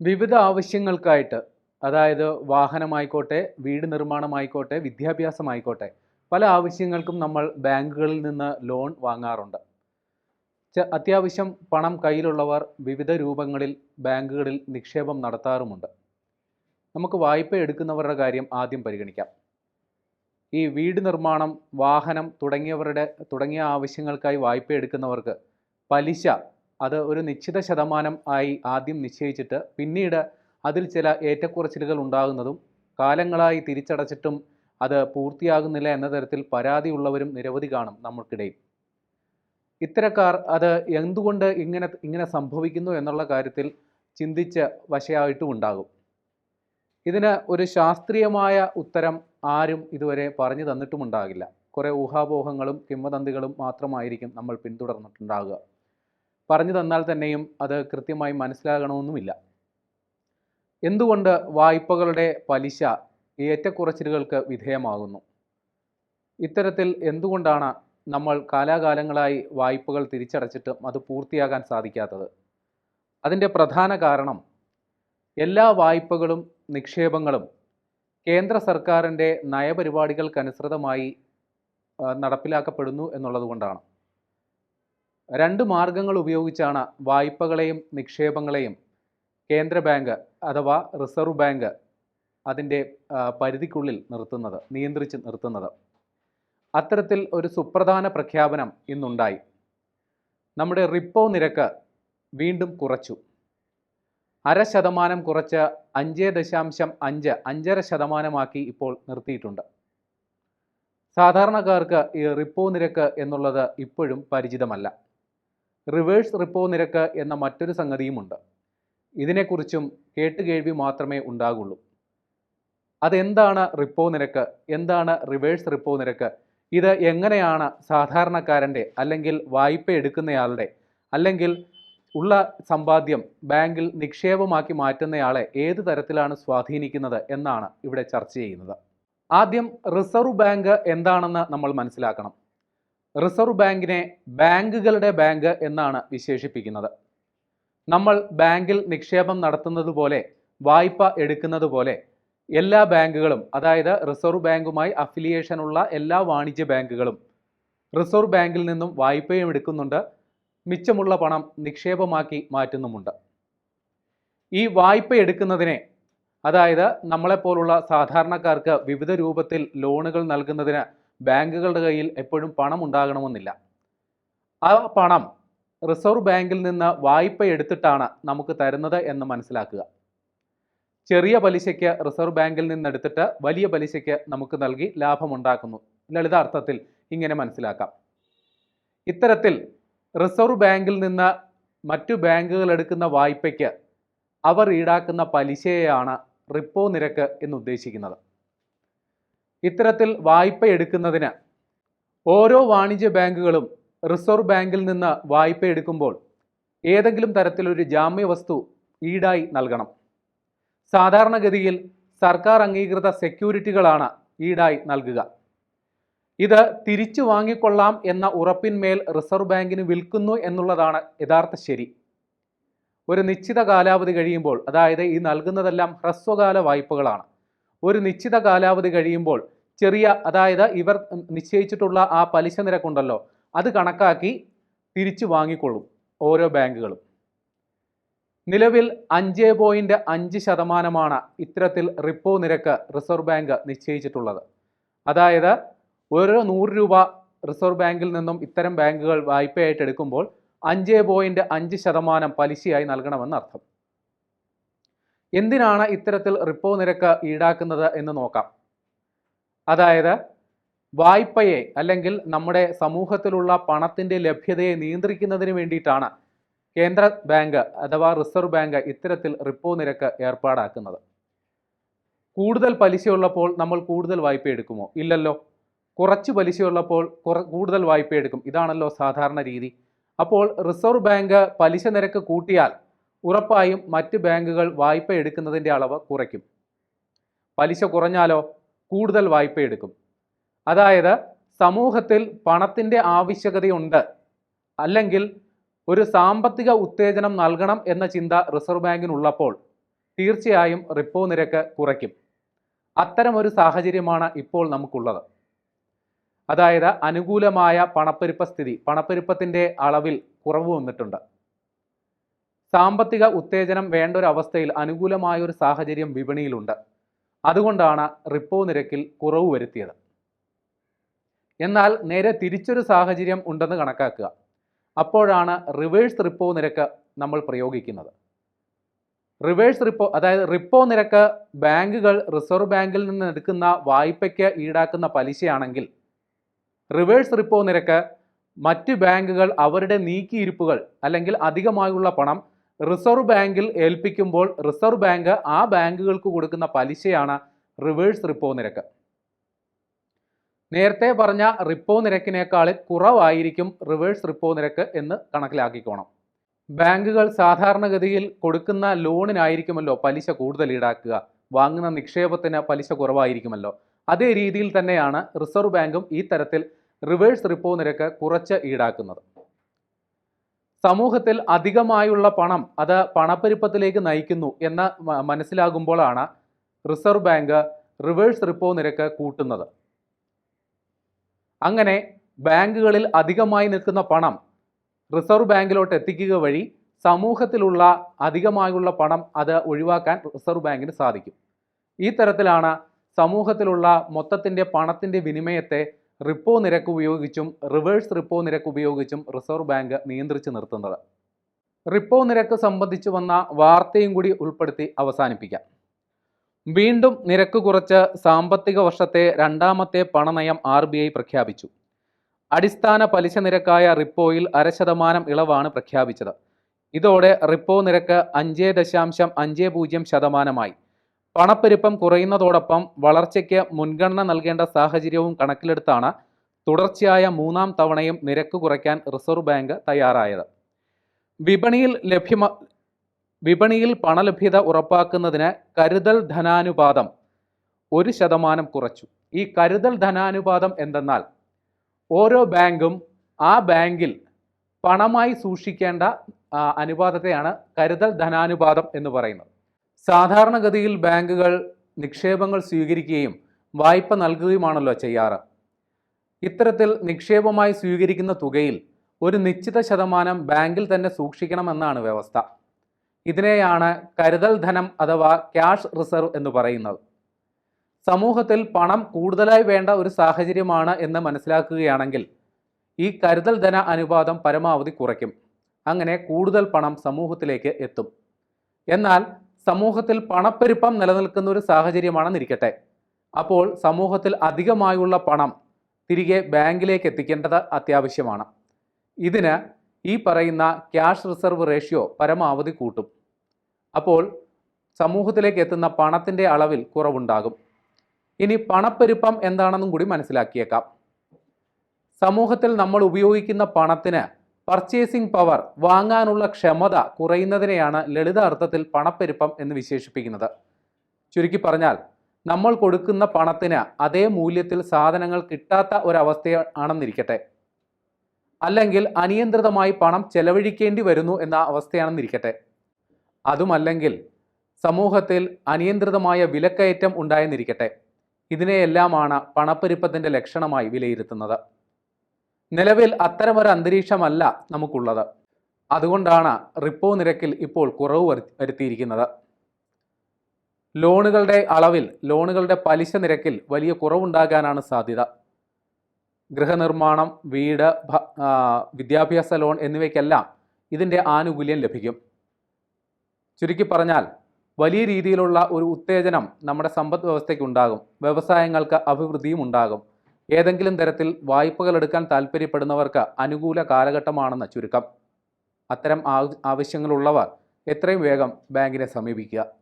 വിവിധ ആവശ്യങ്ങൾക്കായിട്ട് അതായത് വാഹനമായിക്കോട്ടെ വീട് നിർമ്മാണമായിക്കോട്ടെ വിദ്യാഭ്യാസമായിക്കോട്ടെ പല ആവശ്യങ്ങൾക്കും നമ്മൾ ബാങ്കുകളിൽ നിന്ന് ലോൺ വാങ്ങാറുണ്ട്. അത്യാവശ്യം പണം കയ്യിലുള്ളവർ വിവിധ രൂപങ്ങളിൽ ബാങ്കുകളിൽ നിക്ഷേപം നടത്താറുമുണ്ട്. നമുക്ക് വായ്പ എടുക്കുന്നവരുടെ കാര്യം ആദ്യം പരിഗണിക്കാം. ഈ വീട് നിർമ്മാണം വാഹനം തുടങ്ങിയവരുടെ തുടങ്ങിയ ആവശ്യങ്ങൾക്കായി വായ്പ എടുക്കുന്നവർക്ക് പലിശ അത് ഒരു നിശ്ചിത ശതമാനം ആയി ആദ്യം നിശ്ചയിച്ചിട്ട് പിന്നീട് അതിൽ ചില ഏറ്റക്കുറച്ചിലുകൾ ഉണ്ടാകുന്നതും കാലങ്ങളായി തിരിച്ചടച്ചിട്ടും അത് പൂർത്തിയാകുന്നില്ല എന്ന തരത്തിൽ പരാതിയുള്ളവരും നിരവധി കാണും നമ്മൾക്കിടയിൽ. ഇത്തരക്കാർ അത് എന്തുകൊണ്ട് ഇങ്ങനെ ഇങ്ങനെ സംഭവിക്കുന്നു എന്നുള്ള കാര്യത്തിൽ ചിന്തിച്ച് വശയായിട്ടും ഉണ്ടാകും ഇതിന് ഒരു ശാസ്ത്രീയമായ ഉത്തരം ആരും ഇതുവരെ പറഞ്ഞു തന്നിട്ടുമുണ്ടാകില്ല. കുറേ ഊഹാപോഹങ്ങളും കിംവദന്തികളും മാത്രമായിരിക്കും നമ്മൾ പിന്തുടർന്നിട്ടുണ്ടാകുക. പറഞ്ഞു തന്നാൽ തന്നെയും അത് കൃത്യമായി മനസ്സിലാകണമെന്നുമില്ല. എന്തുകൊണ്ട് വായ്പകളുടെ പലിശ ഏറ്റക്കുറച്ചിലുകൾക്ക് വിധേയമാകുന്നു? ഇത്തരത്തിൽ എന്തുകൊണ്ടാണ് നമ്മൾ കാലാകാലങ്ങളായി വായ്പകൾ തിരിച്ചടച്ചിട്ടും അത് പൂർത്തിയാകാൻ സാധിക്കാത്തത്? അതിന്റെ പ്രധാന കാരണം എല്ലാ വായ്പകളും നിക്ഷേപങ്ങളും കേന്ദ്ര സർക്കാരിന്റെ നയപരിപാടികൾക്കനുസൃതമായി നടപ്പിലാക്കപ്പെടുന്നു എന്നുള്ളതുകൊണ്ടാണ്. രണ്ട് മാർഗങ്ങൾ ഉപയോഗിച്ചാണ് വായ്പകളെയും നിക്ഷേപങ്ങളെയും കേന്ദ്ര ബാങ്ക് അഥവാ റിസർവ് ബാങ്ക് അതിന്റെ പരിധിക്കുള്ളിൽ നിർത്തുന്നത് നിയന്ത്രിച്ച് നിർത്തുന്നത്. അത്തരത്തിൽ ഒരു സുപ്രധാന പ്രഖ്യാപനം ഇന്നുണ്ടായി. നമ്മുടെ റിപ്പോ നിരക്ക് വീണ്ടും കുറച്ചു. അര ശതമാനം കുറച്ച് അഞ്ച് ദശാംശം അഞ്ച് അഞ്ചര ശതമാനമാക്കി ഇപ്പോൾ നിർത്തിയിട്ടുണ്ട്. സാധാരണക്കാർക്ക് ഈ റിപ്പോ നിരക്ക് എന്നുള്ളത് ഇപ്പോഴും പരിചിതമല്ല. റിവേഴ്സ് റിപ്പോ നിരക്ക് എന്ന മറ്റൊരു സംഗതിയുമുണ്ട്. ഇതിനെക്കുറിച്ചും കേട്ടുകേൾവി മാത്രമേ ഉണ്ടാകുള്ളൂ. അതെന്താണ് റിപ്പോ നിരക്ക്? എന്താണ് റിവേഴ്സ് റിപ്പോ നിരക്ക്? ഇത് എങ്ങനെയാണ് സാധാരണക്കാരന്റെ അല്ലെങ്കിൽ വായ്പ എടുക്കുന്നയാളുടെ അല്ലെങ്കിൽ ഉള്ള സമ്പാദ്യം ബാങ്കിൽ നിക്ഷേപമാക്കി മാറ്റുന്നയാളെ ഏത് തരത്തിലാണ് സ്വാധീനിക്കുന്നത് എന്നാണ് ഇവിടെ ചർച്ച ചെയ്യുന്നത്. ആദ്യം റിസർവ് ബാങ്ക് എന്താണെന്ന് നമ്മൾ മനസ്സിലാക്കണം. റിസർവ് ബാങ്കിനെ ബാങ്കുകളുടെ ബാങ്ക് എന്നാണ് വിശേഷിപ്പിക്കുന്നത്. നമ്മൾ ബാങ്കിൽ നിക്ഷേപം നടത്തുന്നത് പോലെ വായ്പ എടുക്കുന്നത് പോലെ എല്ലാ ബാങ്കുകളും അതായത് റിസർവ് ബാങ്കുമായി അഫിലിയേഷനുള്ള എല്ലാ വാണിജ്യ ബാങ്കുകളും റിസർവ് ബാങ്കിൽ നിന്നും വായ്പയും എടുക്കുന്നുണ്ട്. മിച്ചമുള്ള പണം നിക്ഷേപമാക്കി മാറ്റുന്നുമുണ്ട്. ഈ വായ്പ എടുക്കുന്നതിനെ അതായത് നമ്മളെപ്പോലുള്ള സാധാരണക്കാർക്ക് വിവിധ രൂപത്തിൽ ലോണുകൾ നൽകുന്നതിന് ബാങ്കുകളുടെ കയ്യിൽ എപ്പോഴും പണം ഉണ്ടാകണമെന്നില്ല ആ പണം റിസർവ് ബാങ്കിൽ നിന്ന് വായ്പ എടുത്തിട്ടാണ് നമുക്ക് തരുന്നത് എന്ന് മനസ്സിലാക്കുക. ചെറിയ പലിശയ്ക്ക് റിസർവ് ബാങ്കിൽ നിന്നെടുത്തിട്ട് വലിയ പലിശയ്ക്ക് നമുക്ക് നൽകി ലാഭമുണ്ടാക്കുന്നു. ലളിതാർത്ഥത്തിൽ ഇങ്ങനെ മനസ്സിലാക്കാം. ഇത്തരത്തിൽ റിസർവ് ബാങ്കിൽ നിന്ന് മറ്റു ബാങ്കുകൾ എടുക്കുന്ന വായ്പയ്ക്ക് അവർ ഈടാക്കുന്ന പലിശയെയാണ് റിപ്പോ നിരക്ക് എന്ന് ഉദ്ദേശിക്കുന്നത്. ഇത്തരത്തിൽ വായ്പ എടുക്കുന്നതിന് ഓരോ വാണിജ്യ ബാങ്കുകളും റിസർവ് ബാങ്കിൽ നിന്ന് വായ്പ എടുക്കുമ്പോൾ ഏതെങ്കിലും തരത്തിലൊരു ജാമ്യ വസ്തു ഈടായി നൽകണം. സാധാരണഗതിയിൽ സർക്കാർ അംഗീകൃത സെക്യൂരിറ്റികളാണ് ഈടായി നൽകുക. ഇത് തിരിച്ചു വാങ്ങിക്കൊള്ളാം എന്ന ഉറപ്പിന്മേൽ റിസർവ് ബാങ്കിന് വിൽക്കുന്നു എന്നുള്ളതാണ് യഥാർത്ഥ ശരി. ഒരു നിശ്ചിത കാലാവധി കഴിയുമ്പോൾ അതായത് ഈ നൽകുന്നതെല്ലാം ഹ്രസ്വകാല വായ്പകളാണ്. ഒരു നിശ്ചിത കാലാവധി കഴിയുമ്പോൾ ചെറിയ അതായത് ഇവർ നിശ്ചയിച്ചിട്ടുള്ള ആ പലിശ നിരക്കുണ്ടല്ലോ അത് കണക്കാക്കി തിരിച്ചു വാങ്ങിക്കൊള്ളും ഓരോ ബാങ്കുകളും. നിലവിൽ അഞ്ച് പോയിന്റ് അഞ്ച് ശതമാനമാണ് ഇത്തരത്തിൽ റിപ്പോ നിരക്ക് റിസർവ് ബാങ്ക് നിശ്ചയിച്ചിട്ടുള്ളത്. അതായത് ഓരോ നൂറ് രൂപ റിസർവ് ബാങ്കിൽ നിന്നും ഇത്തരം ബാങ്കുകൾ വായ്പയായിട്ട് എടുക്കുമ്പോൾ അഞ്ച് പോയിന്റ് അഞ്ച് ശതമാനം പലിശയായി നൽകണമെന്ന് അർത്ഥം എന്തിനാണ് ഇത്തരത്തിൽ റിപ്പോ നിരക്ക് ഈടാക്കുന്നത് എന്ന് നോക്കാം. അതായത് വായ്പയെ അല്ലെങ്കിൽ നമ്മുടെ സമൂഹത്തിലുള്ള പണത്തിന്റെ ലഭ്യതയെ നിയന്ത്രിക്കുന്നതിന് വേണ്ടിയിട്ടാണ് കേന്ദ്ര ബാങ്ക് അഥവാ റിസർവ് ബാങ്ക് ഇത്തരത്തിൽ റിപ്പോ നിരക്ക് ഏർപ്പാടാക്കുന്നത്. കൂടുതൽ പലിശയുള്ളപ്പോൾ നമ്മൾ കൂടുതൽ വായ്പ എടുക്കുമോ? ഇല്ലല്ലോ. കുറച്ച് പലിശയുള്ളപ്പോൾ കൂടുതൽ വായ്പ എടുക്കും. ഇതാണല്ലോ സാധാരണ രീതി. അപ്പോൾ റിസർവ് ബാങ്ക് പലിശ നിരക്ക് കൂട്ടിയാൽ ഉറപ്പായും മറ്റ് ബാങ്കുകൾ വായ്പ എടുക്കുന്നതിന്റെ അളവ് കുറയ്ക്കും. പലിശ കുറഞ്ഞാലോ കൂടുതൽ വായ്പ എടുക്കും. അതായത് സമൂഹത്തിൽ പണത്തിന്റെ ആവശ്യകതയുണ്ട് അല്ലെങ്കിൽ ഒരു സാമ്പത്തിക ഉത്തേജനം നൽകണം എന്ന ചിന്ത റിസർവ് ബാങ്കിനുള്ളപ്പോൾ തീർച്ചയായും റിപ്പോ നിരക്ക് കുറയ്ക്കും. അത്തരമൊരു സാഹചര്യമാണ് ഇപ്പോൾ നമുക്കുള്ളത്. അതായത് അനുകൂലമായ പണപ്പെരുപ്പ സ്ഥിതി പണപ്പെരുപ്പത്തിന്റെ അളവിൽ കുറവ് വന്നിട്ടുണ്ട്. സാമ്പത്തിക ഉത്തേജനം വേണ്ട ഒരു അവസ്ഥയിൽ അനുകൂലമായ ഒരു സാഹചര്യം വിപണിയിലുണ്ട്. അതുകൊണ്ടാണ് റിപ്പോ നിരക്കിൽ കുറവ് വരുത്തിയത്. എന്നാൽ നേരെ തിരിച്ചൊരു സാഹചര്യം ഉണ്ടെന്ന് കണക്കാക്കുക. അപ്പോഴാണ് റിവേഴ്സ് റിപ്പോ നിരക്ക് നമ്മൾ പ്രയോഗിക്കുന്നത്. റിവേഴ്സ് റിപ്പോ അതായത് റിപ്പോ നിരക്ക് ബാങ്കുകൾ റിസർവ് ബാങ്കിൽ നിന്ന് എടുക്കുന്ന വായ്പയ്ക്ക് ഈടാക്കുന്ന പലിശയാണെങ്കിൽ റിവേഴ്സ് റിപ്പോ നിരക്ക് മറ്റ് ബാങ്കുകൾ അവരുടെ നീക്കിയിരിപ്പുകൾ അല്ലെങ്കിൽ അധികമായുള്ള പണം റിസർവ് ബാങ്കിൽ ഏൽപ്പിക്കുമ്പോൾ റിസർവ് ബാങ്ക് ആ ബാങ്കുകൾക്ക് കൊടുക്കുന്ന പലിശയാണ് റിവേഴ്സ് റിപ്പോ നിരക്ക്. നേരത്തെ പറഞ്ഞ റിപ്പോ നിരക്കിനേക്കാൾ കുറവായിരിക്കും റിവേഴ്സ് റിപ്പോ നിരക്ക് എന്ന് കണക്കിലാക്കിക്കോണം. ബാങ്കുകൾ സാധാരണഗതിയിൽ കൊടുക്കുന്ന ലോണിനായിരിക്കുമല്ലോ പലിശ കൂടുതൽ ഈടാക്കുക. വാങ്ങുന്ന നിക്ഷേപത്തിന് പലിശ കുറവായിരിക്കുമല്ലോ. അതേ രീതിയിൽ തന്നെയാണ് റിസർവ് ബാങ്കും ഈ തരത്തിൽ റിവേഴ്സ് റിപ്പോ നിരക്ക് കുറച്ച് ഈടാക്കുന്നത്. സമൂഹത്തിൽ അധികമായുള്ള പണം അത് പണപ്പെരുപ്പത്തിലേക്ക് നയിക്കുന്നു എന്ന് മനസ്സിലാകുമ്പോഴാണ് റിസർവ് ബാങ്ക് റിവേഴ്സ് റിപ്പോ നിരക്ക് കൂട്ടുന്നത്. അങ്ങനെ ബാങ്കുകളിൽ അധികമായി നിൽക്കുന്ന പണം റിസർവ് ബാങ്കിലോട്ട് എത്തിക്കുക വഴി സമൂഹത്തിലുള്ള അധികമായുള്ള പണം അത് ഒഴിവാക്കാൻ റിസർവ് ബാങ്കിന് സാധിക്കും. ഈ തരത്തിലാണ് സമൂഹത്തിലുള്ള മൊത്തത്തിന്റെ പണത്തിന്റെ വിനിമയത്തെ റിപ്പോ നിരക്ക് ഉപയോഗിച്ചും റിവേഴ്സ് റിപ്പോ നിരക്ക് ഉപയോഗിച്ചും റിസർവ് ബാങ്ക് നിയന്ത്രിച്ചു നിർത്തുന്നത്. റിപ്പോ നിരക്ക് സംബന്ധിച്ച് വന്ന വാർത്തയും കൂടി ഉൾപ്പെടുത്തി അവസാനിപ്പിക്കാം. വീണ്ടും നിരക്ക് കുറച്ച് സാമ്പത്തിക വർഷത്തെ രണ്ടാമത്തെ പണനയം ആർ ബി ഐ പ്രഖ്യാപിച്ചു. അടിസ്ഥാന പലിശ നിരക്കായ റിപ്പോയിൽ അര ശതമാനം ഇളവാണ് പ്രഖ്യാപിച്ചത്. ഇതോടെ റിപ്പോ നിരക്ക് അഞ്ച് ദശാംശം അഞ്ച് പൂജ്യം ശതമാനമായി. പണപ്പെരുപ്പം കുറയുന്നതോടൊപ്പം വളർച്ചയ്ക്ക് മുൻഗണന നൽകേണ്ട സാഹചര്യവും കണക്കിലെടുത്താണ് തുടർച്ചയായ മൂന്നാം തവണയും നിരക്ക് കുറയ്ക്കാൻ റിസർവ് ബാങ്ക് തയ്യാറായത്. വിപണിയിൽ ലഭ്യമ വിപണിയിൽ പണലഭ്യത ഉറപ്പാക്കുന്നതിന് കരുതൽ ധനാനുപാതം ഒരു ശതമാനം കുറച്ചു. ഈ കരുതൽ ധനാനുപാതം എന്തെന്നാൽ ഓരോ ബാങ്കും ആ ബാങ്കിൽ പണമായി സൂക്ഷിക്കേണ്ട അനുപാതത്തെയാണ് കരുതൽ ധനാനുപാതം എന്ന് പറയുന്നത്. സാധാരണഗതിയിൽ ബാങ്കുകൾ നിക്ഷേപങ്ങൾ സ്വീകരിക്കുകയും വായ്പ നൽകുകയുമാണല്ലോ ചെയ്യാറ്. ഇത്തരത്തിൽ നിക്ഷേപമായി സ്വീകരിക്കുന്ന തുകയിൽ ഒരു നിശ്ചിത ശതമാനം ബാങ്കിൽ തന്നെ സൂക്ഷിക്കണമെന്നാണ് വ്യവസ്ഥ. ഇതിനെയാണ് കരുതൽ ധനം അഥവാ ക്യാഷ് റിസർവ് എന്ന് പറയുന്നത്. സമൂഹത്തിൽ പണം കൂടുതലായി വേണ്ട ഒരു സാഹചര്യമാണ് എന്ന് മനസ്സിലാക്കുകയാണെങ്കിൽ ഈ കരുതൽ ധന അനുപാതം പരമാവധി കുറയ്ക്കും. അങ്ങനെ കൂടുതൽ പണം സമൂഹത്തിലേക്ക് എത്തും. എന്നാൽ സമൂഹത്തിൽ പണപ്പെരുപ്പം നിലനിൽക്കുന്ന ഒരു സാഹചര്യമാണെന്നിരിക്കട്ടെ. അപ്പോൾ സമൂഹത്തിൽ അധികമായുള്ള പണം തിരികെ ബാങ്കിലേക്ക് എത്തിക്കേണ്ടത് അത്യാവശ്യമാണ്. ഇതിന് ഈ പറയുന്ന ക്യാഷ് റിസർവ് റേഷ്യോ പരമാവധി കൂട്ടും. അപ്പോൾ സമൂഹത്തിലേക്ക് എത്തുന്ന പണത്തിന്റെ അളവിൽ കുറവുണ്ടാകും. ഇനി പണപ്പെരുപ്പം എന്താണെന്നും കൂടി മനസ്സിലാക്കിയേക്കാം. സമൂഹത്തിൽ നമ്മൾ ഉപയോഗിക്കുന്ന പണത്തിന് പർച്ചേസിംഗ് പവർ വാങ്ങാനുള്ള ക്ഷമത കുറയുന്നതിനെയാണ് ലളിത അർത്ഥത്തിൽ പണപ്പെരുപ്പം എന്ന് വിശേഷിപ്പിക്കുന്നത്. ചുരുക്കി പറഞ്ഞാൽ നമ്മൾ കൊടുക്കുന്ന പണത്തിന് അതേ മൂല്യത്തിൽ സാധനങ്ങൾ കിട്ടാത്ത ഒരവസ്ഥ ആണെന്നിരിക്കട്ടെ. അല്ലെങ്കിൽ അനിയന്ത്രിതമായി പണം ചെലവഴിക്കേണ്ടി വരുന്നു എന്ന അവസ്ഥയാണെന്നിരിക്കട്ടെ. അതുമല്ലെങ്കിൽ സമൂഹത്തിൽ അനിയന്ത്രിതമായ വിലക്കയറ്റം ഉണ്ടായെന്നിരിക്കട്ടെ. ഇതിനെയെല്ലാമാണ് പണപ്പെരുപ്പത്തിന്റെ ലക്ഷണമായി വിലയിരുത്തുന്നത്. നിലവിൽ അത്തരമൊരു അന്തരീക്ഷമല്ല നമുക്കുള്ളത്. അതുകൊണ്ടാണ് റിപ്പോ നിരക്കിൽ ഇപ്പോൾ കുറവ് വരുത്തി- വരുത്തിയിരിക്കുന്നത്. ലോണുകളുടെ അളവിൽ ലോണുകളുടെ പലിശ നിരക്കിൽ വലിയ കുറവുണ്ടാകാനാണ് സാധ്യത. ഗൃഹനിർമ്മാണം വീട് വിദ്യാഭ്യാസ ലോൺ എന്നിവയ്ക്കെല്ലാം ഇതിന്റെ ആനുകൂല്യം ലഭിക്കും. ചുരുക്കി പറഞ്ഞാൽ വലിയ രീതിയിലുള്ള ഒരു ഉത്തേജനം നമ്മുടെ സമ്പദ് വ്യവസ്ഥയ്ക്ക് ഉണ്ടാകും വ്യവസായങ്ങൾക്ക് അഭിവൃദ്ധിയും ഉണ്ടാകും. ഏതെങ്കിലും തരത്തിൽ വായ്പകൾ എടുക്കാൻ താല്പര്യപ്പെടുന്നവർക്ക് അനുകൂല കാലഘട്ടമാണെന്ന് ചുരുക്കം. അത്തരം ആവ- ആവശ്യങ്ങളുള്ളവർ എത്രയും വേഗം ബാങ്കിനെ സമീപിക്കുക.